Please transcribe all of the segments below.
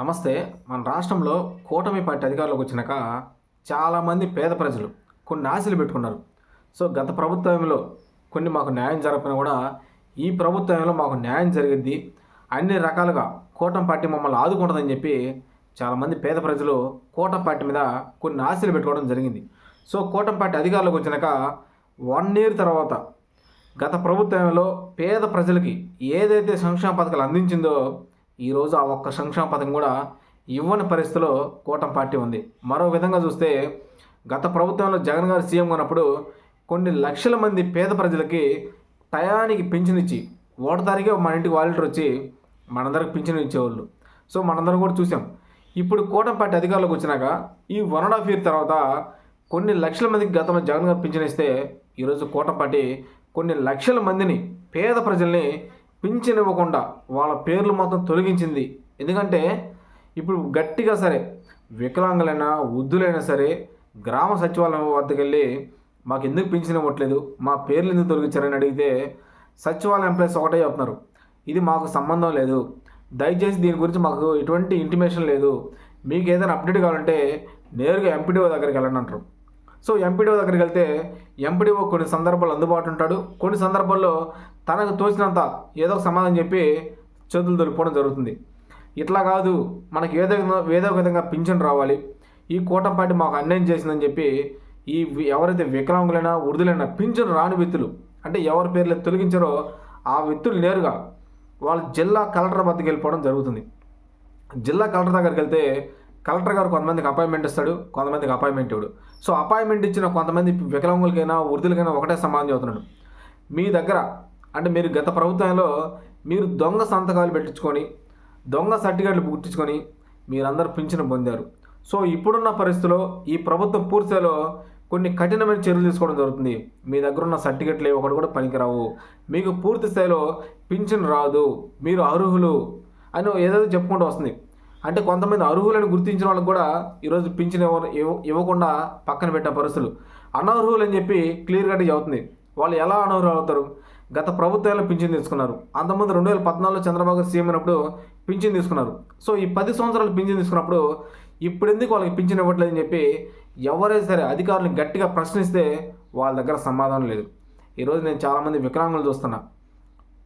నమస్తే మన రాష్ట్రంలో కూటమి పార్టీ అధికారంలోకి వచ్చినాక చాలామంది పేద ప్రజలు కొన్ని ఆశలు పెట్టుకున్నారు. సో గత ప్రభుత్వంలో కొన్ని మాకు న్యాయం జరగకపోయినా కూడా ఈ ప్రభుత్వంలో మాకు న్యాయం జరిగింది అన్ని రకాలుగా కూటమి పార్టీ మమ్మల్ని ఆదుకుంటుందని చెప్పి చాలామంది పేద ప్రజలు కూటమి పార్టీ మీద కొన్ని ఆశలు పెట్టుకోవడం జరిగింది. సో కూటమి పార్టీ అధికారంలోకి వచ్చినాక వన్ ఇయర్ తర్వాత గత ప్రభుత్వంలో పేద ప్రజలకి ఏదైతే సంక్షేమ పథకాలు అందించిందో ఈరోజు ఆ ఒక్క సంక్షేమ పథకం కూడా ఇవ్వని పరిస్థితిలో కూటమి పార్టీ ఉంది. మరో విధంగా చూస్తే గత ప్రభుత్వంలో జగన్ గారు సీఎం ఉన్నప్పుడు కొన్ని లక్షల మంది పేద ప్రజలకి టయానికి పింఛన్ ఇచ్చి ఓటు తారీఖే మన ఇంటికి వాలంటీర్ వచ్చి మనందరికి పింఛన్ ఇచ్చేవాళ్ళు. సో మనందరం కూడా చూసాం. ఇప్పుడు కూటమి పార్టీ అధికారులకు వచ్చినాక ఈ వన్ అండ్ హాఫ్ ఇయర్ తర్వాత కొన్ని లక్షల మందికి గతంలో జగన్ గారు పింఛన్ ఇస్తే ఈరోజు కూటమి పార్టీ కొన్ని లక్షల మందిని పేద ప్రజల్ని పింఛన్ ఇవ్వకుండా వాళ్ళ పేర్లు మొత్తం తొలగించింది. ఎందుకంటే ఇప్పుడు గట్టిగా సరే వికలాంగులైనా వృద్ధులైనా సరే గ్రామ సచివాలయం వద్దకు వెళ్ళి మాకు ఎందుకు పింఛన్ ఇవ్వట్లేదు మా పేర్లు ఎందుకు తొలగించారని అడిగితే సచివాలయం ఎంప్లాయీస్ ఒకటే చెప్తున్నారు. ఇది మాకు సంబంధం లేదు. దయచేసి దీని గురించి మాకు ఎటువంటి ఇంటిమేషన్ లేదు. మీకు ఏదైనా అప్డేట్ కావాలంటే నేరుగా ఎంపీడీఓ దగ్గరికి వెళ్ళండి అంటారు. సో ఎంపీడీఓ దగ్గరికి వెళ్తే ఎంపీడీఓ కొన్ని సందర్భాలు అందుబాటు ఉంటాడు. కొన్ని సందర్భాల్లో తనకు తోచినంత ఏదో ఒక సమాధానం చెప్పి చేతులు దొరికిపోవడం జరుగుతుంది. ఇట్లా కాదు మనకి ఏదో ఏదో విధంగా పింఛన్ రావాలి. ఈ కూటంపాటి పార్టీ మాకు అన్యాయం చేసిందని చెప్పి ఈ ఎవరైతే వికలాంగులైనా వృద్ధులైనా పింఛన్ రాని వ్యక్తులు అంటే ఎవరి పేర్లు తొలగించారో ఆ వ్యక్తులు నేరుగా వాళ్ళ జిల్లా కలెక్టర్ వద్దకు వెళ్ళిపోవడం జరుగుతుంది. జిల్లా కలెక్టర్ దగ్గరికి వెళ్తే కలెక్టర్ గారు కొంతమందికి అపాయింట్మెంట్ ఇస్తాడు కొంతమందికి అపాయింట్మెంట్ ఇవ్వడు. సో అపాయింట్మెంట్ ఇచ్చిన కొంతమంది వికలాంగులకైనా వృద్ధులకైనా ఒకటే సమాధానం చెబుతున్నాడు. మీ దగ్గర అంటే మీరు గత ప్రభుత్వంలో మీరు దొంగ సంతకాలు పెట్టించుకొని దొంగ సర్టిఫికేట్లు పుట్టించుకొని మీరందరూ పింఛను పొందారు. సో ఇప్పుడున్న పరిస్థితిలో ఈ ప్రభుత్వం పూర్తిలో కొన్ని కఠినమైన చర్యలు తీసుకోవడం జరుగుతుంది. మీ దగ్గర ఉన్న సర్టిఫికెట్లు ఒకటి కూడా పనికిరావు. మీకు పూర్తి స్థాయిలో పింఛన్ రాదు మీరు అర్హులు అని ఏదైతే చెప్పుకుంటూ వస్తుంది. అంటే కొంతమంది అర్హులను గుర్తించిన వాళ్ళకి కూడా ఈరోజు పింఛన్ ఇవ్వ ఇవ్వకుండా పక్కన పెట్టే పరిస్థితులు. అనర్హులు అని చెప్పి క్లియర్ అవుతుంది వాళ్ళు ఎలా అనర్హులు అవుతారు? గత ప్రభుత్వాలు పింఛన్ తీసుకున్నారు. అంతకుముందు రెండు వేల పద్నాలుగులో చంద్రబాబు గారు సీఎం అయినప్పుడు పింఛన్ తీసుకున్నారు. సో ఈ పది సంవత్సరాలు పింఛన్ తీసుకున్నప్పుడు ఇప్పుడు ఎందుకు వాళ్ళకి పింఛన్ ఇవ్వట్లేదని చెప్పి ఎవరైనా సరే అధికారులను గట్టిగా ప్రశ్నిస్తే వాళ్ళ దగ్గర సమాధానం లేదు. ఈరోజు నేను చాలామంది వికలాంగులు చూస్తున్నా.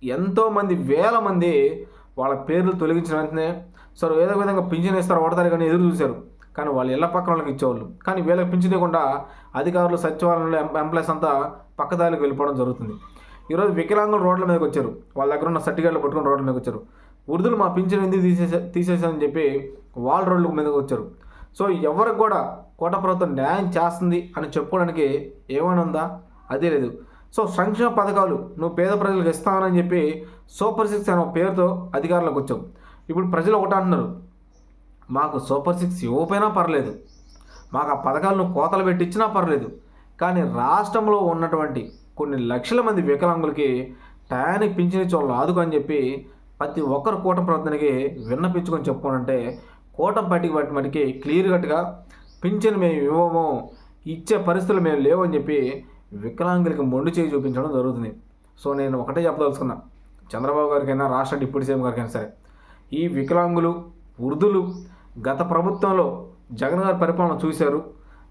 ఎంతోమంది వేల మంది వాళ్ళ పేర్లు తొలగించిన వెంటనే సరే ఏదో విధంగా పింఛన్ ఇస్తారు పడతారు కానీ ఎదురు చూశారు. కానీ వాళ్ళు ఇళ్ళ పక్కన వాళ్ళకి ఇచ్చేవాళ్ళు. కానీ వీళ్ళకి పింఛన్ అధికారులు సచివాలయంలో ఎంప్లాయీస్ అంతా పక్కదారికి వెళ్ళిపోవడం జరుగుతుంది. ఈరోజు వికలాంగులు రోడ్ల మీదకి వచ్చారు. వాళ్ళ దగ్గర ఉన్న సర్టిఫికేట్లు పట్టుకుని రోడ్ల మీదకి వచ్చారు. వృద్ధులు మా పింఛన్ ఎందుకు తీసేసా తీసేసారని చెప్పి వాళ్ళ రోడ్ల మీదకి వచ్చారు. సో ఎవరికి కూడా కోట ప్రభుత్వం న్యాయం చేస్తుంది అని చెప్పుకోవడానికి ఏమైనా ఉందా అదే లేదు. సో సంక్షేమ పథకాలు నువ్వు పేద ప్రజలకు ఇస్తానని చెప్పి సూపర్ సిక్స్ అనే పేరుతో అధికారంలోకి వచ్చావు. ఇప్పుడు ప్రజలు ఒకటి అంటున్నారు. మాకు సూపర్ సిక్స్ ఇవ్వకపోయినా పర్లేదు. మాకు ఆ పథకాలను కోతలు పెట్టించినా పర్లేదు. కానీ రాష్ట్రంలో ఉన్నటువంటి కొన్ని లక్షల మంది వికలాంగులకి టయానికి పింఛన్ ఇచ్చే రాదు అని చెప్పి ప్రతి ఒక్కరు కూటమి ప్రభుత్వానికి విన్నపించుకొని చెప్పుకోనంటే కూటమి పార్టీకి బట్టి మటుకి క్లియర్ కట్గా పింఛన్ మేము ఇవ్వము ఇచ్చే పరిస్థితులు మేము లేవని చెప్పి వికలాంగులకి మొండి చేయి చూపించడం జరుగుతుంది. సో నేను ఒకటే చెప్పదలుచుకున్నా. చంద్రబాబు గారికైనా రాష్ట్ర డిప్యూటీ సీఎం గారికైనా సరే ఈ వికలాంగులు వృద్ధులు గత ప్రభుత్వంలో జగన్ గారి పరిపాలన చూశారు.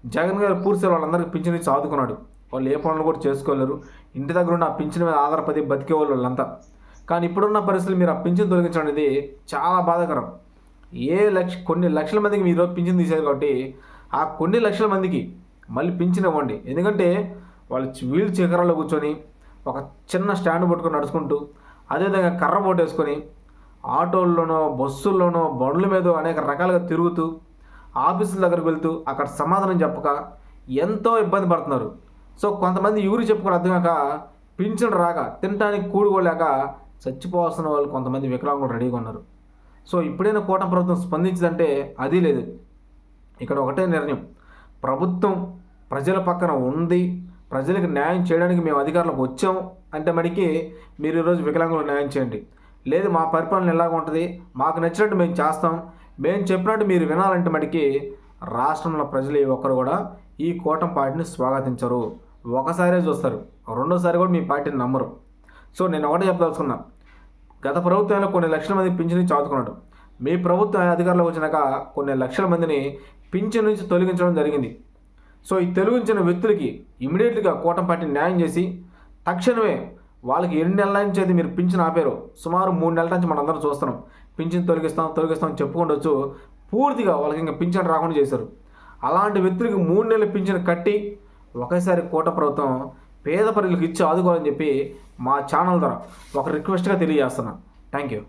జగన్ గారు పూర్తి వాళ్ళందరికీ పింఛన్ ఇచ్చి ఆదుకున్నాడు. వాళ్ళు ఏ పనులు కూడా చేసుకోలేరు. ఇంటి దగ్గర ఉన్న ఆ పింఛన్ మీద ఆధారపడి బతికే వాళ్ళు వాళ్ళంతా. కానీ ఇప్పుడున్న పరిస్థితులు మీరు ఆ పింఛన్ తొలగించడం అనేది చాలా బాధాకరం. ఏ లక్ష కొన్ని లక్షల మందికి మీరు పింఛన్ తీశారు కాబట్టి ఆ కొన్ని లక్షల మందికి మళ్ళీ పింఛన్ ఇవ్వండి. ఎందుకంటే వాళ్ళు వీల్ చక్రాల్లో కూర్చొని ఒక చిన్న స్టాండ్ పట్టుకొని నడుచుకుంటూ అదేవిధంగా కర్ర పోటేసుకొని ఆటోల్లోనో బస్సుల్లోనో బండ్ల మీద అనేక రకాలుగా తిరుగుతూ ఆఫీసుల దగ్గరికి వెళ్తూ అక్కడ సమాధానం చెప్పక ఎంతో ఇబ్బంది పడుతున్నారు. సో కొంతమంది ఊరు చెప్పుకొని అర్థం కాక పింఛన్ రాక తినడానికి కూడుకోలేక చచ్చిపోవాల్సిన వాళ్ళు కొంతమంది వికలాంగులు రెడీగా ఉన్నారు. సో ఇప్పుడైనా కూటమి ప్రభుత్వం స్పందించదంటే అది లేదు. ఇక్కడ ఒకటే నిర్ణయం. ప్రభుత్వం ప్రజల పక్కన ఉంది ప్రజలకు న్యాయం చేయడానికి మేము అధికారులకు వచ్చాం అంటే మనకి మీరు ఈరోజు వికలాంగులకు న్యాయం చేయండి. లేదు మా పరిపాలన ఎలాగ ఉంటుంది? మాకు నచ్చినట్టు మేము చేస్తాం. మేము చెప్పినట్టు మీరు వినాలంటే మడికి రాష్ట్రంలో ప్రజలు ఏ ఒక్కరు కూడా ఈ కూటం పార్టీని స్వాగతించరు. ఒకసారే చూస్తారు. రెండోసారి కూడా మీ పార్టీని నమ్మరు. సో నేను ఒకటే చెప్పదలుచుకున్నా. గత ప్రభుత్వంలో కొన్ని లక్షల మంది పింఛన్ ఇచ్చి ఆదుకున్నాడు మీ ప్రభుత్వం అధికారంలోకి వచ్చినాక కొన్ని లక్షల మందిని పింఛన్ నుంచి తొలగించడం జరిగింది. సో ఈ తొలగించిన వ్యక్తులకి ఇమీడియట్గా కూటమి పార్టీ న్యాయం చేసి తక్షణమే వాళ్ళకి ఎన్ని నెలల నుంచి అయితే మీరు పింఛన్ ఆపారు సుమారు మూడు నెలల నుంచి మనందరం చూస్తున్నాం. పింఛన్ తొలగిస్తాం తొలగిస్తాం చెప్పుకుండొచ్చు. పూర్తిగా వాళ్ళకి ఇంకా పింఛన్ రాకుండా చేశారు. అలాంటి వ్యక్తులకి మూడు నెలల పింఛన్ కట్టి ఒకేసారి కూట ప్రభుత్వం పేద ప్రజలకు ఇచ్చి ఆదుకోవాలని చెప్పి మా ఛానల్ ద్వారా ఒక రిక్వెస్ట్గా తెలియజేస్తున్నాను థ్యాంక్ యూ